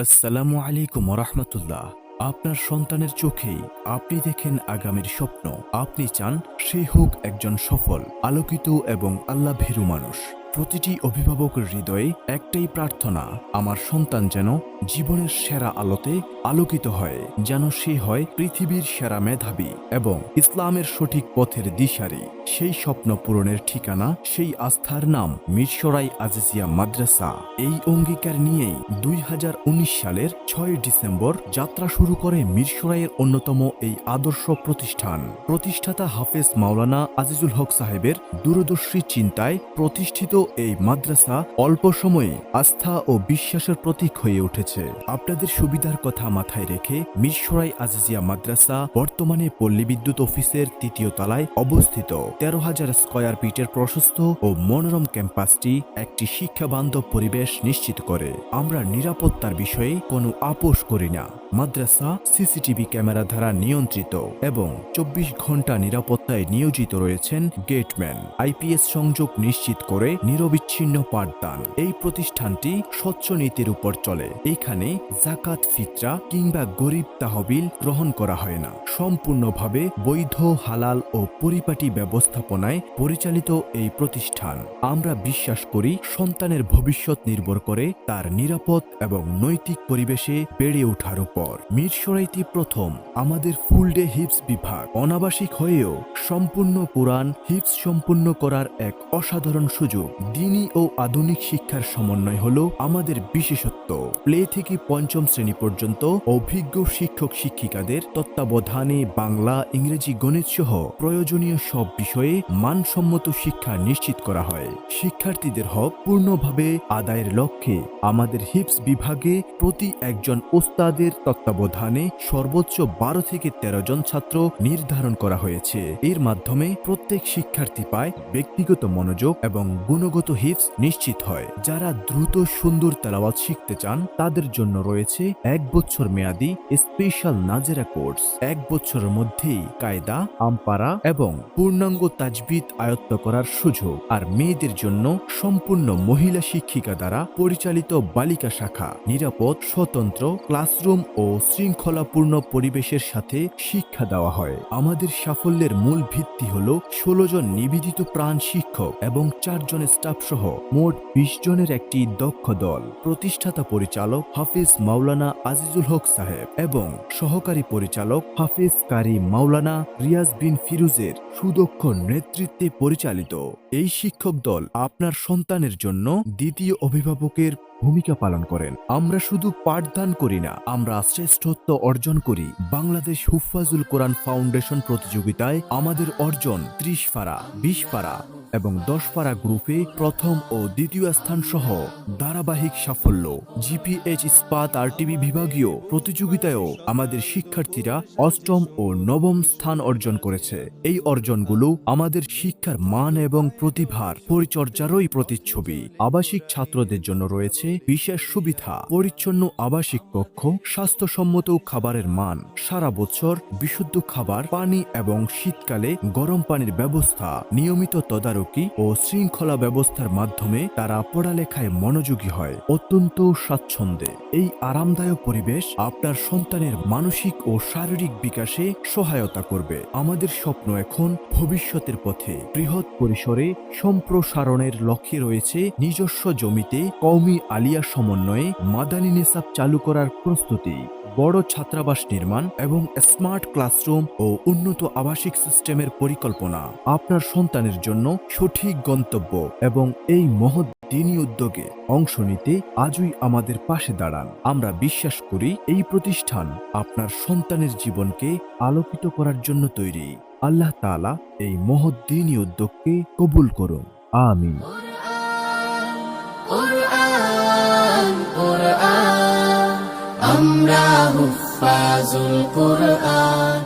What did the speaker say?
আসসালামু আলাইকুম রহমতুল্লাহ আপনার সন্তানের চোখেই আপনি দেখেন আগামীর স্বপ্ন। আপনি চান সে হোক একজন সফল, আলোকিত এবং আল্লাহ ভীরু মানুষ। প্রতিটি অভিভাবকের হৃদয়ে একটাই প্রার্থনা, আমার সন্তান যেন জীবনের সেরা আলোতে আলোকিত হয়, যেন সে হয় পৃথিবীর সেরা মেধাবী এবং ইসলামের সঠিক পথের দিশারি। সেই স্বপ্ন পূরণের ঠিকানা, সেই আস্থার নাম মিরসরাই আজিজিয়া মাদ্রাসা। এই অঙ্গীকার নিয়েই দুই হাজার উনিশ সালের ছয় ডিসেম্বর যাত্রা শুরু করে মিরসরাইয়ের অন্যতম এই আদর্শ প্রতিষ্ঠান। প্রতিষ্ঠাতা হাফেজ মাওলানা আজিজুল হক সাহেবের দূরদর্শী চিন্তায় প্রতিষ্ঠিত এই মাদ্রাসা অল্প সময়ে আস্থা ও বিশ্বাসের প্রতীক হয়ে উঠেছে। আপনাদের সুবিধার কথা মাথায় রেখে মিরসরাই আজিজিয়া মাদ্রাসা বর্তমানে পল্লী বিদ্যুৎ অফিসের তৃতীয় তলায় অবস্থিত। তেরো হাজার স্কয়ার ফিটের প্রশস্ত ও মনোরম ক্যাম্পাসটি একটি শিক্ষাবান্ধব পরিবেশ নিশ্চিত করে। আমরা নিরাপত্তার বিষয়ে কোনো আপোষ করি না। মাদ্রাসা সিসিটিভি ক্যামেরা দ্বারা নিয়ন্ত্রিত এবং চব্বিশ ঘণ্টা নিরাপত্তায় নিয়োজিত রয়েছেন গেটম্যান। আইপিএস সংযোগ নিশ্চিত করে নিরবিচ্ছিন্ন পাঠদান। এই প্রতিষ্ঠানটি স্বচ্ছ নীতির উপর চলে। এখানে জাকাত ফিতরা কিংবা গরিব তাহবিল গ্রহণ করা হয় না। সম্পূর্ণভাবে বৈধ, হালাল ও পরিপাটি ব্যবস্থাপনায় পরিচালিত এই প্রতিষ্ঠান। আমরা বিশ্বাস করি, সন্তানের ভবিষ্যৎ নির্ভর করে তার নিরাপদ এবং নৈতিক পরিবেশে বেড়ে ওঠার উপর। মিরসরাইতি প্রথম, আমাদের ফুল ডে হিপস বিভাগ। অনাবাসিক হয়েও সম্পূর্ণ কোরআন হিপস সম্পূর্ণ করার এক অসাধারণ সুযোগ। দিনী ও আধুনিক শিক্ষার সমন্বয় হল আমাদের বিশেষত্ব। প্লে থেকে পঞ্চম শ্রেণি পর্যন্ত অভিজ্ঞ শিক্ষক শিক্ষিকাদের তত্ত্বাবধানে বাংলা, ইংরেজি গণিত সহ প্রয়োজনীয় সব বিষয়ে মানসম্মত শিক্ষা নিশ্চিত করা হয়। শিক্ষার্থীদের হক পূর্ণভাবে আদায়ের লক্ষ্যে আমাদের হিপস বিভাগে প্রতি একজন ওস্তাদের তত্ত্বাবধানে সর্বোচ্চ বারো থেকে তেরো জন ছাত্র নির্ধারণ করা হয়েছে। এর মাধ্যমে প্রত্যেক শিক্ষার্থী পায় ব্যক্তিগত মনোযোগ এবং গুণগত হিপস নিশ্চিত হয়। যারা দ্রুত সুন্দর তেলাওয়াত শিখতে চান, তাদের জন্য রয়েছে এক বছর মেয়াদি স্পেশাল নাজেরা কোর্স। এক বছরের মধ্যেই কায়দা, আমপারা এবং পূর্ণাঙ্গ তাজবিদ আয়ত্ত করার সুযোগ। আর মেয়েদের জন্য সম্পূর্ণ মহিলা শিক্ষিকা দ্বারা পরিচালিত বালিকা শাখা। নিরাপদ, স্বতন্ত্র ক্লাসরুম ও শৃঙ্খলাপূর্ণ পরিবেশের সাথে শিক্ষা দেওয়া হয়। আমাদের সাফল্যের মূল ভিত্তি হল ষোলো জন নিবেদিত প্রাণ শিক্ষক এবং চারজন স্টাফ সহ মোট বিশ জনের একটি দক্ষ দল। প্রতিষ্ঠাতা পরিচালক হাফিজ মাওলানা আজিজুল হক সাহেব এবং সহকারী পরিচালক হাফিজ কারি মাওলানা রিয়াজ বিন ফিরুজের সুদক্ষ নেতৃত্বে পরিচালিত এই শিক্ষক দল আপনার সন্তানের জন্য দ্বিতীয় অভিভাবকের ভূমিকা পালন করেন। আমরা শুধু পাঠদান করি না, আমরা শ্রেষ্ঠত্ব অর্জন করি। বাংলাদেশ হুফাজুল কোরআন ফাউন্ডেশন প্রতিযোগিতায় আমাদের অর্জন ত্রিশ পারা, বিশ পারা এবং দশ পারা গ্রুপে প্রথম ও দ্বিতীয় স্থান সহ ধারাবাহিক সাফল্য। জিপিএইচ ইস্পাত আর টিভি বিভাগীয় প্রতিযোগিতায়ও আমাদের শিক্ষার্থীরা অষ্টম ও নবম স্থান অর্জন করেছে। এই অর্জনগুলো আমাদের শিক্ষার মান এবং প্রতিভার পরিচর্যারই প্রতিচ্ছবি। আবাসিক ছাত্রদের জন্য রয়েছে বিশেষ সুবিধা। পরিচ্ছন্ন আবাসিক কক্ষ, স্বাস্থ্যসম্মত খাবারের মান, সারা বছর বিশুদ্ধ খাবার, পানি এবং শীতকালে গরম পানির ব্যবস্থা, নিয়মিত তদারকি ও শৃঙ্খলা ব্যবস্থার মাধ্যমে তারা পড়ালেখায় মনোযোগী হয়। অত্যন্ত স্বাচ্ছন্দ্যে। এই আরামদায়ক পরিবেশ আপনার সন্তানের মানসিক ও শারীরিক বিকাশে সহায়তা করবে। আমাদের স্বপ্ন এখন ভবিষ্যতের পথে। বৃহৎ পরিসরে সম্প্রসারণের লক্ষ্যে রয়েছে নিজস্ব জমিতে কওমি আলিয়া সমন্বয়ে মাদানী নেসাব চালু করার প্রস্তুতি। বড় ছাত্রাবাস নির্মাণ এবং স্মার্ট ক্লাসরুম ও উন্নত আবাসিক সিস্টেমের পরিকল্পনা আপনার সন্তানের জন্য সঠিক গন্তব্য এবং এই মহৎ দিনী উদ্যোগে অংশ নিতে আজই আমাদের পাশে দাঁড়ান। আমরা বিশ্বাস করি এই প্রতিষ্ঠান আপনার সন্তানের জীবনকে আলোকিত করার জন্য তৈরি। আল্লাহ তাআলা এই মহৎ দিনী উদ্যোগকে কবুল করুন। আমিন। আমরা হুফাজুল কোরআন।